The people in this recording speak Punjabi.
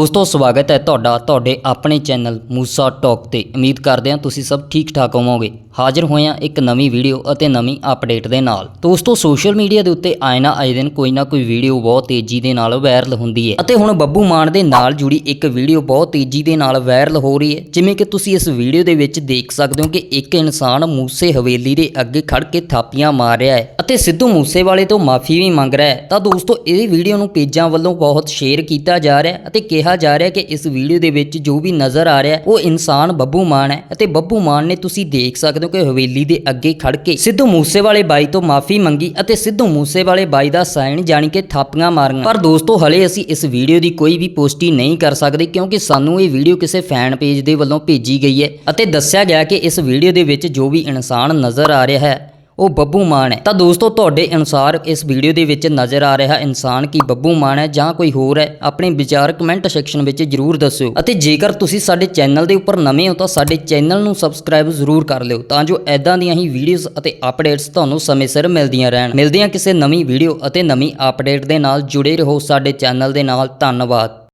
ਦੋਸਤੋ ਸਵਾਗਤ ਹੈ ਤੁਹਾਡਾ, ਤੁਹਾਡੇ ਆਪਣੇ ਚੈਨਲ ਮੂਸਾ ਟਾਕ ਤੇ। ਉਮੀਦ ਕਰਦੇ ਹਾਂ ਤੁਸੀਂ ਸਭ ਠੀਕ ਠਾਕ ਹੋਵੋਗੇ। ਹਾਜ਼ਰ ਹੋਏ ਹਾਂ ਇੱਕ ਨਵੀਂ ਵੀਡੀਓ ਅਤੇ ਨਵੀਂ ਅਪਡੇਟ ਦੇ ਨਾਲ। ਦੋਸਤੋ, ਸੋਸ਼ਲ ਮੀਡੀਆ ਦੇ ਉੱਤੇ ਆਏ ਨਾ ਆਏ ਦਿਨ ਕੋਈ ਨਾ ਕੋਈ ਵੀਡੀਓ ਬਹੁਤ ਤੇਜ਼ੀ ਦੇ ਨਾਲ ਵਾਇਰਲ ਹੁੰਦੀ ਹੈ। ਅਤੇ ਹੁਣ ਬੱਬੂ ਮਾਨ ਦੇ ਨਾਲ ਜੁੜੀ ਇੱਕ ਵੀਡੀਓ ਬਹੁਤ ਤੇਜ਼ੀ ਦੇ ਨਾਲ ਵਾਇਰਲ ਹੋ ਰਹੀ ਹੈ। ਜਿਵੇਂ ਕਿ ਤੁਸੀਂ ਇਸ ਵੀਡੀਓ ਦੇ ਵਿੱਚ ਦੇਖ ਸਕਦੇ ਹੋ ਕਿ ਇੱਕ ਇਨਸਾਨ ਮੂਸੇ ਹਵੇਲੀ ਦੇ ਅੱਗੇ ਖੜ ਕੇ ਥਾਪੀਆਂ ਮਾਰ ਰਿਹਾ ਹੈ ਅਤੇ ਸਿੱਧੂ ਮੂਸੇਵਾਲੇ ਤੋਂ ਮਾਫੀ ਵੀ ਮੰਗ ਰਿਹਾ ਹੈ। ਤਾਂ ਦੋਸਤੋ, ਇਹ ਵੀਡੀਓ ਨੂੰ ਪੇਜਾਂ ਵੱਲੋਂ ਬਹੁਤ ਸ਼ੇਅਰ ਕੀਤਾ ਜਾ ਰਿਹਾ ਹੈ ਅਤੇ ਕਿਹਾ ਜਾ ਰਿਹਾ ਕਿ ਇਸ ਵੀਡੀਓ ਦੇ ਵਿੱਚ ਜੋ ਵੀ ਨਜ਼ਰ ਆ ਰਿਹਾ, ਉਹ ਇਨਸਾਨ ਬੱਬੂ ਮਾਨ ਹੈ ਅਤੇ ਬੱਬੂ ਮਾਨ ਨੇ ਤੁਸੀਂ ਦੇਖ ਸਕਦੇ ਹੋ ਕਿ ਹਵੇਲੀ ਦੇ ਅੱਗੇ ਖੜ ਕੇ ਸਿੱਧੂ ਮੂਸੇਵਾਲੇ ਬਾਈ ਤੋਂ ਮਾਫੀ ਮੰਗੀ ਅਤੇ ਸਿੱਧੂ ਮੂਸੇਵਾਲੇ ਬਾਈ ਦਾ ਸਾਈਨ ਜਾਣੀ ਕਿ ਥਾਪੀਆਂ ਮਾਰੀਆਂ। ਪਰ ਦੋਸਤੋ, ਹਲੇ ਅਸੀਂ ਇਸ ਵੀਡੀਓ ਦੀ ਕੋਈ ਵੀ ਪੁਸ਼ਟੀ ਨਹੀਂ ਕਰ ਸਕਦੇ ਕਿਉਂਕਿ ਸਾਨੂੰ ਇਹ ਵੀਡੀਓ ਕਿਸੇ ਫੈਨ ਪੇਜ ਦੇ ਵੱਲੋਂ ਭੇਜੀ ਗਈ ਹੈ ਅਤੇ ਦੱਸਿਆ ਗਿਆ ਕਿ ਇਸ ਵੀਡੀਓ ਦੇ ਵਿੱਚ ਜੋ ਵੀ ਇਨਸਾਨ ਨਜ਼ਰ ਆ ਰਿਹਾ ਹੈ ਉਹ ਬੱਬੂ ਮਾਨ ਹੈ। ਤਾਂ ਦੋਸਤੋ, ਤੁਹਾਡੇ ਅਨੁਸਾਰ ਇਸ ਵੀਡੀਓ ਦੇ ਵਿੱਚ ਨਜ਼ਰ ਆ ਰਿਹਾ ਇਨਸਾਨ ਕੀ ਬੱਬੂ ਮਾਨ ਹੈ ਜਾਂ ਕੋਈ ਹੋਰ ਹੈ, ਆਪਣੇ ਵਿਚਾਰ ਕਮੈਂਟ ਸੈਕਸ਼ਨ ਵਿੱਚ ਜਰੂਰ ਦੱਸਿਓ। ਅਤੇ ਜੇਕਰ ਤੁਸੀਂ ਸਾਡੇ ਚੈਨਲ ਦੇ ਉੱਪਰ ਨਵੇਂ ਹੋ ਤਾਂ ਸਾਡੇ ਚੈਨਲ ਨੂੰ ਸਬਸਕ੍ਰਾਈਬ ਜ਼ਰੂਰ ਕਰ ਲਿਓ, ਤਾਂ ਜੋ ਐਦਾਂ ਦੀਆਂ ਹੀ ਵੀਡੀਓਜ਼ ਅਤੇ ਅਪਡੇਟਸ ਤੁਹਾਨੂੰ ਸਮੇਂ ਸਿਰ ਮਿਲਦੀਆਂ ਰਹਿਣ। ਮਿਲਦੇ ਹਾਂ ਕਿਸੇ ਨਵੀਂ ਵੀਡੀਓ ਅਤੇ ਨਵੀਂ ਅਪਡੇਟ ਦੇ ਨਾਲ ਜੁੜੇ ਰਹੋ ਸਾਡੇ ਚੈਨਲ ਦੇ ਨਾਲ। ਧੰਨਵਾਦ।